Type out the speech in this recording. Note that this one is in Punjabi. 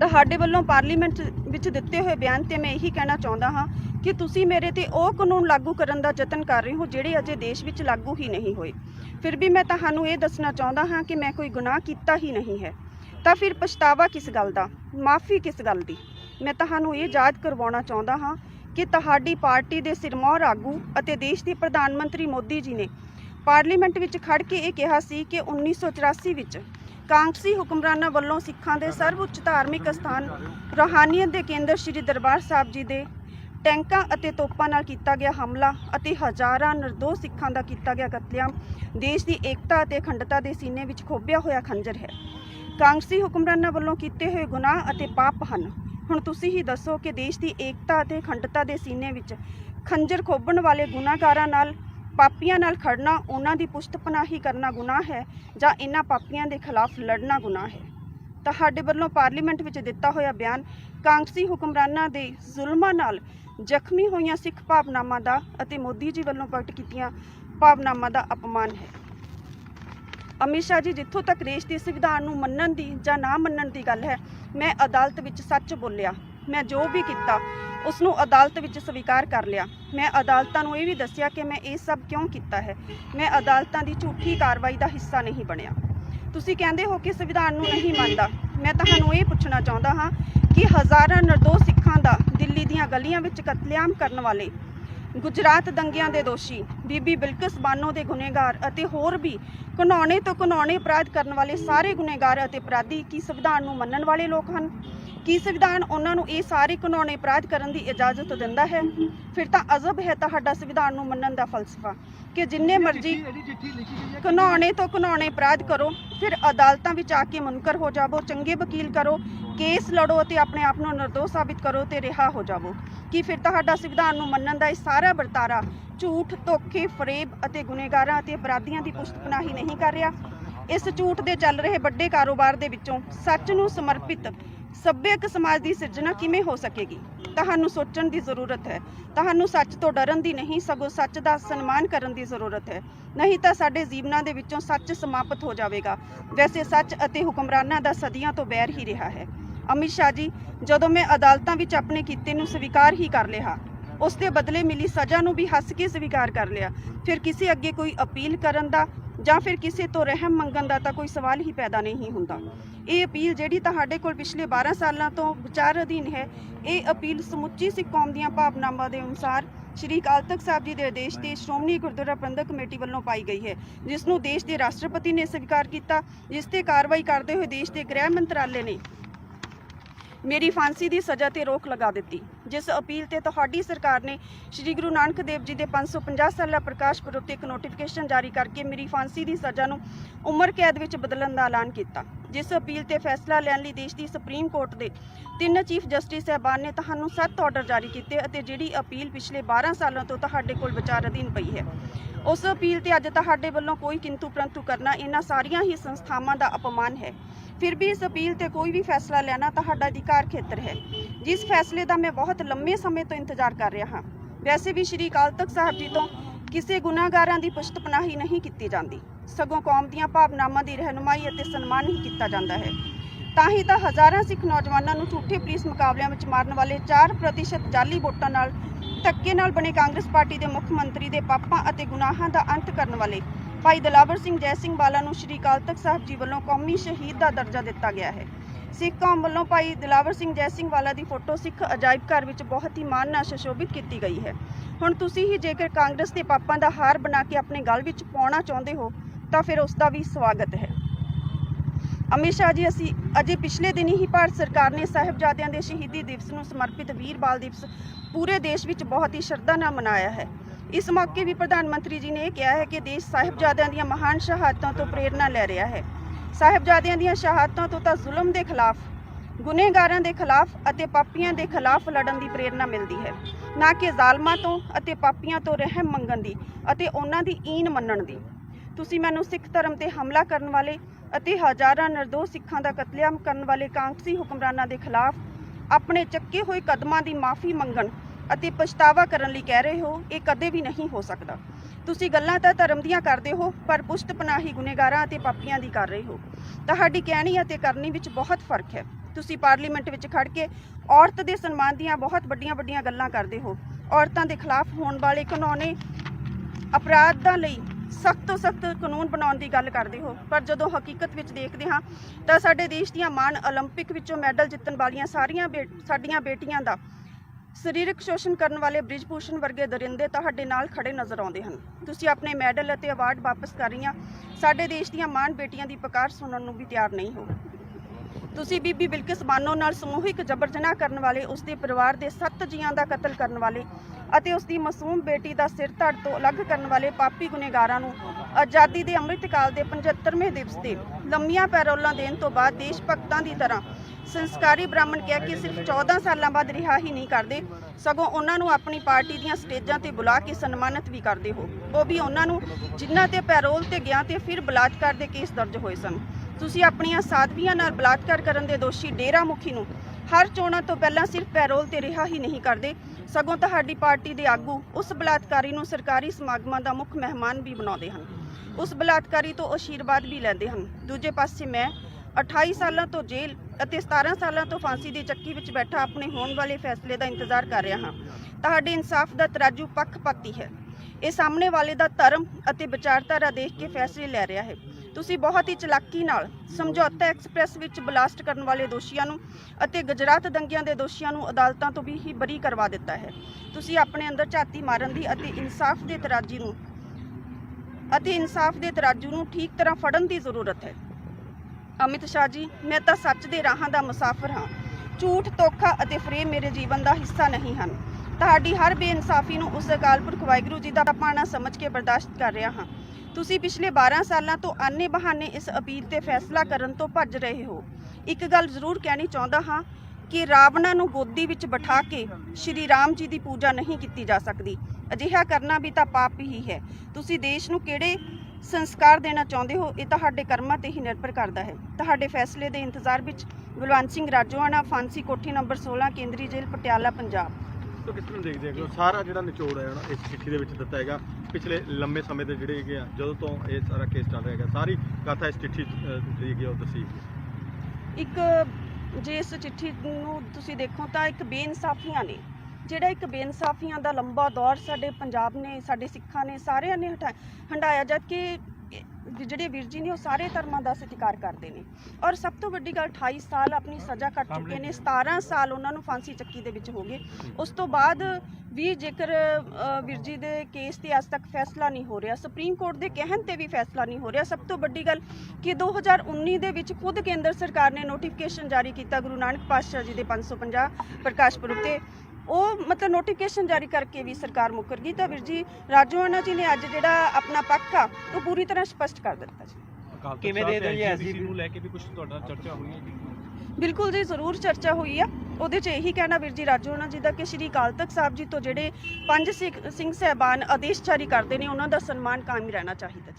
ਤੁਹਾਡੇ ਵੱਲੋਂ ਪਾਰਲੀਮੈਂਟ ਵਿੱਚ ਦਿੱਤੇ ਹੋਏ ਬਿਆਨ ਤੇ ਮੈਂ ਇਹੀ ਕਹਿਣਾ ਚਾਹੁੰਦਾ ਹਾਂ ਕਿ ਤੁਸੀਂ ਮੇਰੇ ਤੇ ਉਹ ਕਾਨੂੰਨ ਲਾਗੂ ਕਰਨ ਦਾ ਯਤਨ ਕਰ ਰਹੇ ਹੋ ਜਿਹੜੇ ਅਜੇ ਦੇਸ਼ ਵਿੱਚ ਲਾਗੂ ਹੀ ਨਹੀਂ ਹੋਏ। ਫਿਰ ਵੀ ਮੈਂ ਤੁਹਾਨੂੰ ਇਹ ਦੱਸਣਾ ਚਾਹੁੰਦਾ ਹਾਂ ਕਿ ਮੈਂ ਕੋਈ ਗੁਨਾਹ ਕੀਤਾ ਹੀ ਨਹੀਂ ਹੈ। ਤਾਂ ਫਿਰ ਪਛਤਾਵਾ ਕਿਸ ਗੱਲ ਦਾ? ਮਾਫੀ ਕਿਸ ਗੱਲ ਦੀ? ਮੈਂ ਤੁਹਾਨੂੰ ਇਹ ਯਾਦ ਕਰਵਾਉਣਾ ਚਾਹੁੰਦਾ ਹਾਂ ਕਿ ਤੁਹਾਡੀ ਪਾਰਟੀ ਦੇ ਸਿਰਮੌਰ ਆਗੂ ਅਤੇ ਦੇਸ਼ ਦੇ ਪ੍ਰਧਾਨ ਮੰਤਰੀ ਮੋਦੀ ਜੀ ਨੇ ਪਾਰਲੀਮੈਂਟ ਵਿੱਚ ਖੜ ਕੇ ਇਹ ਕਿਹਾ ਸੀ ਕਿ 1984 ਵਿੱਚ ਕਾਂਗਸੀ ਹੁਕਮਰਾਨਾਂ ਵੱਲੋਂ ਸਿੱਖਾਂ ਦੇ ਸਰਵਉੱਚ ਧਾਰਮਿਕ ਸਥਾਨ ਰੋਹਾਨੀਅਤ ਦੇ ਕੇਂਦਰ ਸ੍ਰੀ ਦਰਬਾਰ ਸਾਹਿਬ ਜੀ ਦੇ ਟੈਂਕਾਂ ਅਤੇ ਤੋਪਾਂ ਨਾਲ ਕੀਤਾ ਗਿਆ ਹਮਲਾ ਅਤੇ ਹਜ਼ਾਰਾਂ ਨਿਰਦੋਸ਼ ਸਿੱਖਾਂ ਦਾ ਕੀਤਾ ਗਿਆ ਕਤਲੇਆਮ। ਦੇਸ਼ ਦੀ ਏਕਤਾ ਅਤੇ ਅਖੰਡਤਾ ਦੇ ਸੀਨੇ ਵਿੱਚ ਖੋਬਿਆ ਹੋਇਆ ਖੰਜਰ ਹੈ। ਕਾਂਗਸੀ ਹੁਕਮਰਾਨਾਂ ਵੱਲੋਂ ਕੀਤੇ ਹੋਏ ਗੁਨਾਹ ਅਤੇ ਪਾਪ ਹਨ। ਹੁਣ ਤੁਸੀਂ ਹੀ ਦੱਸੋ ਕਿ ਦੇਸ਼ ਦੀ ਏਕਤਾ ਅਤੇ ਅਖੰਡਤਾ ਦੇ ਸੀਨੇ ਵਿੱਚ ਖੰਜਰ ਖੋਬਣ ਵਾਲੇ ਗੁਨਾਹਗਾਰਾਂ ਨਾਲ ਪਾਪੀਆਂ ਨਾਲ ਖੜਨਾ ਉਹਨਾਂ ਦੀ ਪੁਸ਼ਤ ਪਨਾਹੀ ਕਰਨਾ ਗੁਨਾਹ ਹੈ ਜਾਂ ਇਹਨਾਂ ਪਾਪੀਆਂ ਦੇ ਖਿਲਾਫ ਲੜਨਾ ਗੁਨਾਹ ਹੈ। ਤੁਹਾਡੇ ਵੱਲੋਂ ਪਾਰਲੀਮੈਂਟ ਵਿੱਚ ਦਿੱਤਾ ਹੋਇਆ ਬਿਆਨ ਕਾਂਗਰਸੀ ਹੁਕਮਰਾਨਾਂ ਦੇ ਜ਼ੁਲਮਾਂ ਨਾਲ ਜ਼ਖਮੀ ਹੋਈਆਂ ਸਿੱਖ ਭਾਵਨਾਵਾਂ ਦਾ ਅਤੇ ਮੋਦੀ ਜੀ ਵੱਲੋਂ ਪ੍ਰਗਟ ਕੀਤੀਆਂ ਭਾਵਨਾਵਾਂ ਦਾ ਅਪਮਾਨ ਹੈ। ਅਮਿਤ ਸ਼ਾਹ ਜੀ, ਜਿੱਥੋਂ ਤੱਕ ਦੇਸ਼ ਦੇ ਸੰਵਿਧਾਨ ਨੂੰ ਮੰਨਣ ਦੀ ਜਾਂ ਨਾ ਮੰਨਣ ਦੀ ਗੱਲ ਹੈ, ਮੈਂ ਅਦਾਲਤ ਵਿੱਚ ਸੱਚ ਬੋਲਿਆ। ਮੈਂ ਜੋ ਵੀ ਕੀਤਾ ਉਸ ਨੂੰ ਅਦਾਲਤ ਵਿੱਚ ਸਵੀਕਾਰ ਕਰ ਲਿਆ। ਮੈਂ ਅਦਾਲਤਾਂ ਨੂੰ ਇਹ ਵੀ ਦੱਸਿਆ ਕਿ ਮੈਂ ਇਹ ਸਭ ਕਿਉਂ ਕੀਤਾ ਹੈ। ਮੈਂ ਅਦਾਲਤਾਂ ਦੀ ਝੂਠੀ ਕਾਰਵਾਈ ਦਾ ਹਿੱਸਾ ਨਹੀਂ ਬਣਿਆ। ਤੁਸੀਂ ਕਹਿੰਦੇ ਹੋ ਕਿ ਸੰਵਿਧਾਨ ਨੂੰ ਨਹੀਂ ਮੰਨਦਾ। ਮੈਂ ਤੁਹਾਨੂੰ ਇਹ ਪੁੱਛਣਾ ਚਾਹੁੰਦਾ ਹਾਂ ਕਿ ਹਜ਼ਾਰਾਂ ਨਿਰਦੋਸ਼ ਸਿੱਖਾਂ ਦਾ ਦਿੱਲੀ ਦੀਆਂ ਗਲੀਆਂ ਵਿੱਚ ਕਤਲੇਆਮ ਕਰਨ ਵਾਲੇ, ਗੁਜਰਾਤ ਦੰਗਿਆਂ ਦੇ ਦੋਸ਼ੀ, ਬੀਬੀ ਬਿਲਕਸ ਬਾਨੋ ਦੇ ਗੁਨੇਗਾਰ ਅਤੇ ਹੋਰ ਵੀ ਘਿਨੌਣੇ ਤੋਂ ਘਿਨੌਣੇ ਅਪਰਾਧ ਕਰਨ ਵਾਲੇ ਸਾਰੇ ਗੁਨੇਗਾਰ ਅਤੇ ਅਪਰਾਧੀ ਕੀ ਸੰਵਿਧਾਨ ਨੂੰ ਮੰਨਣ ਵਾਲੇ ਲੋਕ ਹਨ? ਕੀ ਸੰਵਿਧਾਨ ਉਹਨਾਂ ਨੂੰ ਇਹ ਸਾਰੇ ਘਿਨੌਣੇ ਅਪਰਾਧ ਕਰਨ ਦੀ ਇਜਾਜ਼ਤ ਦਿੰਦਾ ਹੈ? ਫਿਰ ਤਾਂ ਅਜ਼ਬ ਹੈ ਤੁਹਾਡਾ ਸੰਵਿਧਾਨ ਨੂੰ ਮੰਨਣ ਦਾ ਫਲਸਫਾ ਕਿ ਜਿੰਨੇ ਮਰਜ਼ੀ ਘਿਨੌਣੇ ਤੋਂ ਘਿਨੌਣੇ ਅਪਰਾਧ ਕਰੋ ਫਿਰ ਅਦਾਲਤਾਂ ਵਿੱਚ ਆ ਕੇ ਮੁਨਕਰ ਹੋ ਜਾਵੋ ਚੰਗੇ ਵਕੀਲ ਕਰੋ ਕੇਸ ਲੜੋ ਅਤੇ ਆਪਣੇ ਆਪ ਨੂੰ ਨਿਰਦੋਸ਼ ਸਾਬਿਤ ਕਰੋ ਤੇ ਰਿਹਾ ਹੋ ਜਾਵੋ। ਕੀ ਫਿਰ ਤੁਹਾਡਾ ਸੰਵਿਧਾਨ ਨੂੰ ਮੰਨਣ ਦਾ ਇਹ ਸਾਰਾ ਵਰਤਾਰਾ ਝੂਠ ਧੋਖੇ ਫਰੇਬ ਅਤੇ ਗੁਨੇਗਾਰਾਂ ਅਤੇ ਅਪਰਾਧੀਆਂ ਦੀ ਪੁਸ਼ਤ ਪਨਾਹੀ ਨਹੀਂ ਕਰ ਰਿਹਾ? ਇਸ ਝੂਠ ਦੇ ਚੱਲ ਰਹੇ ਵੱਡੇ ਕਾਰੋਬਾਰ ਦੇ ਵਿੱਚੋਂ ਸੱਚ ਨੂੰ ਸਮਰਪਿਤ ਸੱਭਿਅਕ ਸਮਾਜ ਦੀ ਸਿਰਜਣਾ ਕਿਵੇਂ ਹੋ ਸਕੇਗੀ? ਤੁਹਾਨੂੰ ਸੋਚਣ ਦੀ ਜ਼ਰੂਰਤ ਹੈ। ਤੁਹਾਨੂੰ ਸੱਚ ਤੋਂ ਡਰਨ ਦੀ ਨਹੀਂ, ਸਗੋਂ ਸੱਚ ਦਾ ਸਨਮਾਨ ਕਰਨ ਦੀ ਜ਼ਰੂਰਤ ਹੈ। ਨਹੀਂ ਤਾਂ ਸਾਡੇ ਜੀਵਨਾਂ ਦੇ ਵਿੱਚੋਂ ਸੱਚ ਸਮਾਪਤ ਹੋ ਜਾਵੇਗਾ। ਵੈਸੇ ਸੱਚ ਅਤੇ ਹੁਕਮਰਾਨਾਂ ਦਾ ਸਦੀਆਂ ਤੋਂ ਬੈਰ ਹੀ ਰਿਹਾ ਹੈ। ਅਮਿਤ ਸ਼ਾਹ ਜੀ, ਜਦੋਂ ਮੈਂ ਅਦਾਲਤਾਂ ਵਿੱਚ ਆਪਣੇ ਕੀਤੇ ਨੂੰ ਸਵੀਕਾਰ ਹੀ ਕਰ ਲਿਆ, ਉਸ ਦੇ ਬਦਲੇ ਮਿਲੀ ਸਜ਼ਾ ਨੂੰ ਵੀ ਹੱਸ ਕੇ ਸਵੀਕਾਰ ਕਰ ਲਿਆ, ਫਿਰ ਕਿਸੇ ਅੱਗੇ ਕੋਈ ਅਪੀਲ ਕਰਨ ਦਾ ਜਾਂ ਫਿਰ ਕਿਸੇ ਤੋਂ ਰਹਿਮ ਮੰਗਣ ਦਾ ਤਾਂ ਕੋਈ ਸਵਾਲ ਹੀ ਪੈਦਾ ਨਹੀਂ ਹੁੰਦਾ। ਇਹ ਅਪੀਲ ਜਿਹੜੀ ਤੁਹਾਡੇ ਕੋਲ ਪਿਛਲੇ 12 ਸਾਲਾਂ ਤੋਂ ਵਿਚਾਰ ਅਧੀਨ ਹੈ, ਇਹ ਅਪੀਲ ਸਮੁੱਚੀ ਸਿੱਖ ਕੌਮ ਦੀਆਂ ਭਾਵਨਾਵਾਂ ਦੇ ਅਨੁਸਾਰ ਸ਼੍ਰੀ ਅਕਾਲ ਤਖਤ ਸਾਹਿਬ ਜੀ ਦੇ ਆਦੇਸ਼ ਤੇ ਸ਼੍ਰੋਮਣੀ ਗੁਰਦੁਆਰਾ ਪ੍ਰਬੰਧਕ ਕਮੇਟੀ ਵੱਲੋਂ ਪਾਈ ਗਈ ਹੈ, ਜਿਸ ਨੂੰ ਦੇਸ਼ ਦੇ ਰਾਸ਼ਟਰਪਤੀ ਨੇ ਸਵੀਕਾਰ ਕੀਤਾ, ਜਿਸ ਤੇ ਕਾਰਵਾਈ ਕਰਦੇ ਹੋਏ ਦੇਸ਼ ਦੇ ਗ੍ਰਹਿ ਮੰਤਰਾਲੇ ਨੇ ਮੇਰੀ ਫਾਂਸੀ ਦੀ ਸਜ਼ਾ ਤੇ ਰੋਕ ਲਗਾ ਦਿੱਤੀ, ਜਿਸ ਅਪੀਲ ਤੇ ਤੁਹਾਡੀ ਸਰਕਾਰ ਨੇ ਸ੍ਰੀ ਗੁਰੂ ਨਾਨਕ ਦੇਵ ਜੀ ਦੇ 550 ਸਾਲਾ ਪ੍ਰਕਾਸ਼ ਪੁਰਬ ਤੇ ਇੱਕ ਨੋਟੀਫਿਕੇਸ਼ਨ ਜਾਰੀ ਕਰਕੇ ਮੇਰੀ ਫਾਂਸੀ ਦੀ ਸਜ਼ਾ ਨੂੰ ਉਮਰ ਕੈਦ ਵਿੱਚ ਬਦਲਣ ਦਾ ਐਲਾਨ ਕੀਤਾ। ਜਿਸ ਅਪੀਲ ਤੇ ਫੈਸਲਾ ਲੈਣ ਲਈ ਦੇਸ਼ ਦੀ ਸੁਪਰੀਮ ਕੋਰਟ ਦੇ ਤਿੰਨ ਚੀਫ ਜਸਟਿਸ ਸਾਹਿਬਾਨ ਨੇ ਤੁਹਾਨੂੰ ਸੱਤ ਆਰਡਰ ਜਾਰੀ ਕੀਤੇ ਅਤੇ ਜਿਹੜੀ ਅਪੀਲ ਪਿਛਲੇ 12 ਸਾਲਾਂ ਤੋਂ ਤੁਹਾਡੇ ਕੋਲ ਵਿਚਾਰ ਅਧੀਨ ਪਈ ਹੈ। ਉਸ ਅਪੀਲ ਤੇ ਅੱਜ ਤੁਹਾਡੇ ਵੱਲੋਂ ਕੋਈ ਕਿੰਤੂ ਪ੍ਰੰਤੂ ਕਰਨਾ ਇਹਨਾਂ ਸਾਰੀਆਂ ਹੀ ਸੰਸਥਾਵਾਂ ਦਾ ਅਪਮਾਨ ਹੈ। ਫਿਰ ਵੀ ਇਸ ਅਪੀਲ ਤੇ ਕੋਈ ਵੀ ਫੈਸਲਾ ਲੈਣਾ ਤੁਹਾਡਾ ਅਧਿਕਾਰ ਖੇਤਰ ਹੈ। ਜਿਸ ਫੈਸਲੇ ਦਾ ਮੈਂ ਬਹੁਤ ਲੰਮੇ ਸਮੇਂ ਤੋਂ ਇੰਤਜ਼ਾਰ ਕਰ ਰਿਹਾ ਹਾਂ। ਵੈਸੇ ਵੀ ਸ਼੍ਰੀ ਅਕਾਲ ਤਖਤ ਸਾਹਿਬ ਜੀ ਤੋਂ ਕਿਸੇ ਗੁਨਾਹਗਾਰਾਂ ਦੀ ਪੁਸ਼ਤਪਨਾਹੀ ਨਹੀਂ ਕੀਤੀ ਜਾਂਦੀ। ਸਗੋਂ ਕੌਮ ਦੀਆਂ ਭਾਵਨਾਵਾਂ ਦੀ ਰਹਿਨੁਮਾਈ ਅਤੇ ਸਨਮਾਨ ਹੀ ਕੀਤਾ ਜਾਂਦਾ ਹੈ। ਤਾਂ ਹੀ ਤਾਂ ਹਜ਼ਾਰਾਂ ਸਿੱਖ ਨੌਜਵਾਨਾਂ ਨੂੰ ਝੂਠੇ ਪੁਲਿਸ ਮੁਕਾਬਲਿਆਂ ਵਿੱਚ ਮਾਰਨ ਵਾਲੇ 4% ਜਾਲੀ ਵੋਟਾਂ ਨਾਲ ਧੱਕੇ ਨਾਲ ਬਣੇ ਕਾਂਗਰਸ ਪਾਰਟੀ ਦੇ ਮੁੱਖ ਮੰਤਰੀ ਦੇ ਪਾਪਾਂ ਅਤੇ ਗੁਨਾਹਾਂ ਦਾ ਅੰਤ ਕਰਨ ਵਾਲੇ ਭਾਈ ਦਲਾਵਰ ਸਿੰਘ ਜੈ ਸਿੰਘ ਵਾਲਾ ਨੂੰ ਸ਼੍ਰੀ ਅਕਾਲ ਤਖਤ ਸਾਹਿਬ ਜੀ ਵੱਲੋਂ ਕੌਮੀ ਸ਼ਹੀਦ ਦਾ ਦਰਜਾ ਦਿੱਤਾ ਗਿਆ ਹੈ। ਸਿੱਖ ਕੌਮ ਵੱਲੋਂ ਭਾਈ ਦਿਲਾਵਰ ਸਿੰਘ ਜੈ ਸਿੰਘ ਵਾਲਾ ਦੀ ਫੋਟੋ ਸਿੱਖ ਅਜਾਇਬ ਘਰ ਵਿੱਚ ਬਹੁਤ ਹੀ ਮਾਣ ਨਾਲ ਸੁਸ਼ੋਭਿਤ ਕੀਤੀ ਗਈ ਹੈ। ਹੁਣ ਤੁਸੀਂ ਹੀ ਜੇਕਰ ਕਾਂਗਰਸ ਦੇ ਪਾਪਾਂ ਦਾ ਹਾਰ ਬਣਾ ਕੇ ਆਪਣੇ ਗਲ ਵਿੱਚ ਪਾਉਣਾ ਚਾਹੁੰਦੇ ਹੋ ਤਾਂ ਫਿਰ ਉਸ ਦਾ ਵੀ ਸਵਾਗਤ ਹੈ। ਅਮਿਤ ਸ਼ਾਹ ਜੀ, ਅਸੀਂ ਅਜੇ ਪਿਛਲੇ ਦਿਨੀ ਹੀ ਭਾਰਤ ਸਰਕਾਰ ਨੇ ਸਾਹਿਬਜ਼ਾਦਿਆਂ ਦੇ ਸ਼ਹੀਦੀ ਦਿਵਸ ਨੂੰ ਸਮਰਪਿਤ ਵੀਰ ਬਾਲ ਦਿਵਸ ਪੂਰੇ ਦੇਸ਼ ਵਿੱਚ ਬਹੁਤ ਹੀ ਸ਼ਰਧਾ ਨਾਲ ਮਨਾਇਆ ਹੈ। ਇਸ ਮੌਕੇ ਵੀ ਪ੍ਰਧਾਨ ਮੰਤਰੀ ਜੀ ਨੇ ਇਹ ਕਿਹਾ ਹੈ ਕਿ ਦੇਸ਼ ਸਾਹਿਬਜ਼ਾਦਿਆਂ ਦੀਆਂ ਮਹਾਨ ਸ਼ਹਾਦਤਾਂ ਤੋਂ ਪ੍ਰੇਰਣਾ ਲੈ ਰਿਹਾ ਹੈ। ਸਾਹਿਬਜ਼ਾਦਿਆਂ ਦੀਆਂ ਸ਼ਹਾਦਤਾਂ ਤੋਂ ਤਾਂ ਜ਼ੁਲਮ ਦੇ ਖਿਲਾਫ, ਗੁਨੇਗਾਰਾਂ ਦੇ ਖਿਲਾਫ ਅਤੇ ਪਾਪੀਆਂ ਦੇ ਖਿਲਾਫ ਲੜਨ ਦੀ ਪ੍ਰੇਰਣਾ ਮਿਲਦੀ ਹੈ। ਨਾ ਕਿ ਜ਼ਾਲਮਾਂ ਤੋਂ ਅਤੇ ਪਾਪੀਆਂ ਤੋਂ ਰਹਿਮ ਮੰਗਣ ਦੀ ਅਤੇ ਉਹਨਾਂ ਦੀ ਈਨ ਮੰਨਣ ਦੀ। ਤੁਸੀਂ ਮੈਨੂੰ ਸਿੱਖ ਧਰਮ ਤੇ ਹਮਲਾ ਕਰਨ ਵਾਲੇ ਅਤੇ ਹਜ਼ਾਰਾਂ ਨਿਰਦੋਸ਼ ਸਿੱਖਾਂ ਦਾ ਕਤਲੇਆਮ ਕਰਨ ਵਾਲੇ ਕਾਂਗਸੀ ਹੁਕਮਰਾਨਾਂ ਦੇ ਖਿਲਾਫ ਆਪਣੇ ਚੱਕੇ ਹੋਏ ਕਦਮਾਂ ਦੀ ਮਾਫੀ ਮੰਗਣ ਅਤੇ ਪਛਤਾਵਾ ਕਰਨ ਲਈ ਕਹਿ ਰਹੇ ਹੋ, ਇਹ ਕਦੇ ਵੀ ਨਹੀਂ ਹੋ ਸਕਦਾ। ਤੁਸੀਂ ਗੱਲਾਂ ਤਾਂ ਧਰਮ ਦੀਆਂ ਕਰਦੇ ਹੋ, ਪਰ ਪੁਸ਼ਤ ਪਨਾਹੀ ਗੁਨੇਗਾਰਾਂ ਅਤੇ ਪਾਪੀਆਂ ਦੀ ਕਰ ਰਹੇ ਹੋ। ਤੁਹਾਡੀ ਕਹਿਣੀ ਅਤੇ ਕਰਨੀ ਵਿੱਚ ਬਹੁਤ ਫ਼ਰਕ ਹੈ। ਤੁਸੀਂ ਪਾਰਲੀਮੈਂਟ ਵਿੱਚ ਖੜ ਕੇ ਔਰਤ ਦੇ ਸਨਮਾਨ ਦੀਆਂ ਬਹੁਤ ਵੱਡੀਆਂ ਵੱਡੀਆਂ ਗੱਲਾਂ ਕਰਦੇ ਹੋ। ਔਰਤਾਂ ਦੇ ਖਿਲਾਫ ਹੋਣ ਵਾਲੇ ਕਾਨੂੰਨੀ ਅਪਰਾਧਾਂ ਲਈ ਸਖਤ ਤੋਂ ਸਖਤ ਕਾਨੂੰਨ ਬਣਾਉਣ ਦੀ ਗੱਲ ਕਰਦੇ ਹੋ ਪਰ ਜਦੋਂ ਹਕੀਕਤ ਵਿੱਚ ਦੇਖਦੇ ਹਾਂ ਤਾਂ ਸਾਡੇ ਦੇਸ਼ ਦੀਆਂ ਮਾਣ 올림픽 ਵਿੱਚੋਂ ਮੈਡਲ ਜਿੱਤਣ ਵਾਲੀਆਂ ਸਾਰੀਆਂ ਬੇ- ਸਾਡੀਆਂ ਬੇਟੀਆਂ ਦਾ ਸਰੀਰਕ ਸ਼ੋਸ਼ਣ ਕਰਨ ਵਾਲੇ ਬ੍ਰਿਜ ਭੂਸ਼ਣ ਵਰਗੇ ਦਰਿੰਦੇ ਤੁਹਾਡੇ ਨਾਲ ਖੜੇ ਨਜ਼ਰ ਆਉਂਦੇ ਹਨ ਤੁਸੀਂ ਆਪਣੇ ਮੈਡਲ ਅਤੇ ਅਵਾਰਡ ਵਾਪਸ ਕਰ ਰਹੀਆਂ ਸਾਡੇ ਦੇਸ਼ ਦੀਆਂ ਮਾਣ ਬੇਟੀਆਂ ਦੀ ਪੁਕਾਰ ਸੁਣਨ ਨੂੰ ਵੀ ਤਿਆਰ ਨਹੀਂ ਹੋ ਤੁਸੀਂ ਬੀਬੀ ਬਿਲਕਿਸ ਬਾਨੋ ਨਾਲ ਸਮੂਹਿਕ ਜਬਰ ਜਨਾਹ ਕਰਨ ਵਾਲੇ, ਉਸ ਦੇ ਪਰਿਵਾਰ ਦੇ ਸੱਤ ਜੀਆਂ ਦਾ ਕਤਲ ਕਰਨ ਵਾਲੇ ਅਤੇ ਉਸ ਦੀ ਮਾਸੂਮ ਬੇਟੀ ਦਾ ਸਿਰ ਧੜ ਤੋਂ ਅਲੱਗ ਕਰਨ ਵਾਲੇ ਪਾਪੀ ਗੁਨੇਗਾਰਾਂ ਨੂੰ ਆਜ਼ਾਦੀ ਦੇ ਅੰਮ੍ਰਿਤ ਕਾਲ ਦੇ 75ਵੇਂ ਦਿਵਸ ਤੇ ਲੰਮੀਆਂ ਪੈਰੋਲਾਂ ਦੇਣ ਤੋਂ ਬਾਅਦ ਦੇਸ਼ ਭਗਤਾਂ ਦੀ ਤਰ੍ਹਾਂ ਸੰਸਕਾਰੀ ਬ੍ਰਾਹਮਣ ਕਹਿ ਕੇ ਸਿਰਫ 14 ਸਾਲਾਂ ਬਾਅਦ ਰਿਹਾ ਹੀ ਨਹੀਂ ਕਰਦੇ, ਸਗੋਂ ਉਹਨਾਂ ਨੂੰ ਆਪਣੀ ਪਾਰਟੀ ਦੀਆਂ ਸਟੇਜਾਂ ਤੇ ਬੁਲਾ ਕੇ ਸਨਮਾਨਿਤ ਵੀ ਕਰਦੇ ਹੋ। ਉਹ ਵੀ ਉਹਨਾਂ ਨੂੰ ਜਿਨ੍ਹਾਂ ਤੇ ਪੈਰੋਲ ਤੇ ਗਿਆ ਤੇ ਫਿਰ ਬਲਾਤਕਾਰ ਦੇ ਕੇਸ ਦਰਜ ਹੋਏ ਸਨ। ਤੁਸੀਂ ਆਪਣੀਆਂ ਸਾਧਵੀਆਂ ਨਾਲ ਬਲਾਤਕਾਰ ਕਰਨ ਦੇ ਦੋਸ਼ੀ ਡੇਰਾ ਮੁਖੀ ਨੂੰ ਹਰ ਚੋਣਾਂ ਤੋਂ ਪਹਿਲਾਂ ਸਿਰਫ ਪੈਰੋਲ ਤੇ ਰਿਹਾ ਹੀ ਨਹੀਂ ਕਰਦੇ। ਸਗੋਂ ਤੁਹਾਡੀ ਪਾਰਟੀ ਦੇ ਆਗੂ ਉਸ ਬਲਾਤਕਾਰੀ ਨੂੰ ਸਰਕਾਰੀ ਸਮਾਗਮਾਂ ਦਾ ਮੁੱਖ ਮਹਿਮਾਨ ਵੀ ਬਣਾਉਂਦੇ ਹਨ। ਉਸ ਬਲਾਤਕਾਰੀ ਤੋਂ ਆਸ਼ੀਰਵਾਦ ਵੀ ਲੈਂਦੇ ਹਨ। ਦੂਜੇ ਪਾਸੇ ਮੈਂ 28 ਸਾਲਾਂ ਤੋਂ ਜੇਲ੍ਹ ਅਤੇ 17 ਸਾਲਾਂ ਤੋਂ ਫਾਂਸੀ ਦੀ ਚੱਕੀ ਵਿੱਚ ਬੈਠਾ ਆਪਣੇ ਹੋਣ ਵਾਲੇ ਫੈਸਲੇ ਦਾ ਇੰਤਜ਼ਾਰ ਕਰ ਰਿਹਾ ਹਾਂ। ਤੁਹਾਡੇ ਇਨਸਾਫ ਦਾ ਤਰਾਜੂ ਪੱਖਪਾਤੀ ਹੈ। ਇਹ ਸਾਹਮਣੇ ਵਾਲੇ ਦਾ ਧਰਮ ਅਤੇ ਵਿਚਾਰਧਾਰਾ ਦੇਖ ਕੇ ਫੈਸਲੇ ਲੈ ਰਿਹਾ ਹੈ। ਤੁਸੀਂ ਬਹੁਤ ਹੀ ਚਲਾਕੀ ਨਾਲ ਸਮਝੌਤਾ ਐਕਸਪ੍ਰੈਸ ਵਿੱਚ ਬਲਾਸਟ ਕਰਨ ਵਾਲੇ ਦੋਸ਼ੀਆਂ ਨੂੰ ਅਤੇ ਗੁਜਰਾਤ ਦੰਗਿਆਂ ਦੇ ਦੋਸ਼ੀਆਂ ਨੂੰ ਅਦਾਲਤਾਂ ਤੋਂ ਵੀ ਹੀ ਬਰੀ ਕਰਵਾ ਦਿੱਤਾ ਹੈ। ਤੁਸੀਂ ਆਪਣੇ ਅੰਦਰ ਝਾਤੀ ਮਾਰਨ ਦੀ ਅਤੇ ਇਨਸਾਫ ਦੇ ਤਰਾਜੀ ਨੂੰ ਅਤੇ ਇਨਸਾਫ ਦੇ ਤਰਾਜੂ ਨੂੰ ਠੀਕ ਤਰ੍ਹਾਂ ਫੜਨ ਦੀ ਜ਼ਰੂਰਤ ਹੈ। ਅਮਿਤ ਸ਼ਾਹ ਜੀ, ਮੈਂ ਤਾਂ ਸੱਚ ਦੇ ਰਾਹਾਂ ਦਾ ਮੁਸਾਫਰ ਹਾਂ। ਝੂਠ, ਧੋਖਾ ਅਤੇ ਫਰੇਬ ਮੇਰੇ ਜੀਵਨ ਦਾ ਹਿੱਸਾ ਨਹੀਂ ਹਨ। ਤੁਹਾਡੀ ਹਰ ਬੇਇਨਸਾਫੀ ਨੂੰ ਉਸ ਅਕਾਲ ਪੁਰਖ ਵਾਹਿਗੁਰੂ ਜੀ ਦਾ ਪਾਣਾ ਸਮਝ ਕੇ ਬਰਦਾਸ਼ਤ ਕਰ ਰਿਹਾ ਹਾਂ। ਤੁਸੀਂ ਪਿਛਲੇ 12 ਸਾਲਾਂ ਤੋਂ ਆਨੇ ਬਹਾਨੇ ਇਸ ਅਪੀਲ ਤੇ ਫੈਸਲਾ ਕਰਨ ਤੋਂ ਭੱਜ ਰਹੇ ਹੋ। ਇੱਕ ਗੱਲ ਜ਼ਰੂਰ ਕਹਿਣੀ ਚਾਹੁੰਦਾ ਹਾਂ ਕਿ ਰਾਵਣਾ ਨੂੰ ਗੋਦੀ ਵਿੱਚ ਬਿਠਾ ਕੇ ਸ਼੍ਰੀ ਰਾਮ ਜੀ ਦੀ ਪੂਜਾ ਨਹੀਂ ਕੀਤੀ ਜਾ ਸਕਦੀ। ਅਜਿਹਾ ਕਰਨਾ ਵੀ ਤਾਂ ਪਾਪ ਹੀ ਹੈ। ਤੁਸੀਂ ਦੇਸ਼ ਨੂੰ ਕਿਹੜੇ ਸੰਸਕਾਰ ਦੇਣਾ ਚਾਹੁੰਦੇ ਹੋ, ਇਹ ਤੁਹਾਡੇ ਕਰਮਾਂ ਤੇ ਹੀ ਨਿਰਭਰ ਕਰਦਾ ਹੈ। ਤੁਹਾਡੇ ਫੈਸਲੇ ਦੇ ਇੰਤਜ਼ਾਰ ਵਿੱਚ ਬਲਵੰਤ ਸਿੰਘ ਰਾਜੋਆਣਾ, ਫਾਂਸੀ ਕੋਠੀ ਨੰਬਰ 16 ਕੇਂਦਰੀ ਜੇਲ੍ਹ, ਪਟਿਆਲਾ, ਪੰਜਾਬ। ਤੋ ਕਿਸ ਤਰ੍ਹਾਂ ਦੇਖਦੇ ਹੋ? ਸਾਰਾ ਜਿਹੜਾ ਨਿਚੋੜ ਹੈ ਇਸ ਚਿੱਠੀ ਦੇ ਵਿੱਚ ਦਿੱਤਾ ਹੈਗਾ। ਪਿਛਲੇ ਲੰਮੇ ਸਮੇਂ ਦੇ ਜਿਹੜੇ ਹੈਗੇ ਆ, ਜਦੋਂ ਤੋਂ ਇਹ ਸਾਰਾ ਕੇਸ ਚੱਲ ਰਿਹਾ ਹੈਗਾ, ਸਾਰੀ ਕਥਾ ਇਸ ਚਿੱਠੀ ਜਿਹੜੀ ਹੈਗੀ ਆ, ਉਹ ਦੱਸੀ ਹੈਗੀ ਇੱਕ, ਜੇ ਇਸ ਚਿੱਠੀ ਨੂੰ ਤੁਸੀਂ ਦੇਖੋ ਤਾਂ ਇੱਕ ਬੇਇਨਸਾਫੀਆਂ ਨੇ। ਜਿਹੜਾ ਇੱਕ ਬੇਇਨਸਾਫੀਆਂ ਦਾ ਲੰਬਾ ਦੌਰ ਸਾਡੇ ਪੰਜਾਬ ਨੇ, ਸਾਡੇ ਸਿੱਖਾਂ ਨੇ ਸਾਰਿਆਂ ਨੇ ਹਟਾਇਆ ਹੰਡਾਇਆ ਜਦ ਕਿ ਜਿਹੜੇ ਵੀਰ ਜੀ ਨੇ ਉਹ ਸਾਰੇ ਧਰਮਾਂ ਦਾ ਸਤਿਕਾਰ ਕਰਦੇ ਨੇ। ਔਰ ਸਭ ਤੋਂ ਵੱਡੀ ਗੱਲ 28 ਸਾਲ ਆਪਣੀ ਸਜ਼ਾ ਕੱਟ ਚੁੱਕੇ ਨੇ 17 ਸਾਲ ਉਹਨਾਂ ਨੂੰ ਫਾਂਸੀ ਚੱਕੀ ਦੇ ਵਿੱਚ ਹੋ ਗਏ। ਉਸ ਤੋਂ ਬਾਅਦ ਵੀ ਜੇਕਰ ਵੀਰ ਜੀ ਦੇ ਕੇਸ ਤੇ ਅੱਜ ਤੱਕ ਫੈਸਲਾ ਨਹੀਂ ਹੋ ਰਿਹਾ ਸੁਪਰੀਮ ਕੋਰਟ ਦੇ ਕਹਿਣ ਤੇ ਵੀ ਫੈਸਲਾ ਨਹੀਂ ਹੋ ਰਿਹਾ। ਸਭ ਤੋਂ ਵੱਡੀ ਗੱਲ ਕਿ 2019 ਦੇ ਵਿੱਚ ਖੁਦ ਕੇਂਦਰ ਸਰਕਾਰ ਨੇ ਨੋਟੀਫਿਕੇਸ਼ਨ ਜਾਰੀ ਕੀਤਾ ਗੁਰੂ ਨਾਨਕ ਪਾਤਸ਼ਾਹ ਜੀ ਦੇ 550 ਪ੍ਰਕਾਸ਼ ਪੁਰਬ ਤੇ। ਉਹ ਮਤਲਬ ਨੋਟੀਫਿਕੇਸ਼ਨ ਜਾਰੀ ਕਰਕੇ ਵੀ ਸਰਕਾਰ ਮੁੱਕਰ ਗਈ। ਤਾਂ ਵੀਰ ਜੀ ਰਾਜੋਆਣਾ ਜੀ ਨੇ ਅੱਜ ਜਿਹੜਾ ਆਪਣਾ ਪੱਖ ਆ ਉਹ ਪੂਰੀ ਤਰ੍ਹਾਂ ਸਪਸ਼ਟ ਕਰ ਦਿੱਤਾ ਜੀ। ਕਿਵੇਂ ਦੇ ਦਿਓ ਜੀ ਐਸਜੀਪੀ ਨੂੰ ਲੈ ਕੇ ਵੀ ਕੁਝ ਤੁਹਾਡਾ ਚਰਚਾ ਹੋਈ ਹੈ ਜੀ? ਬਿਲਕੁਲ ਜੀ ਜ਼ਰੂਰ ਚਰਚਾ ਹੋਈ ਆ। ਉਹਦੇ 'ਚ ਇਹੀ ਕਹਿਣਾ ਵੀਰ ਜੀ ਰਾਜੋਆਣਾ ਜੀ ਦਾ ਕਿ ਸ਼੍ਰੀ ਅਕਾਲ ਤਖਤ ਸਾਹਿਬ ਜੀ ਤੋਂ ਜਿਹੜੇ ਪੰਜ ਸਿੱਖ ਸਿੰਘ ਸਹਿਬਾਨ ਆਦੇਸ਼ ਜਾਰੀ ਕਰਦੇ ਨੇ ਉਹਨਾਂ ਦਾ ਸਨਮਾਨ ਕਾਇਮ ਰਹਿਣਾ ਚਾਹੀਦਾ ਜੀ।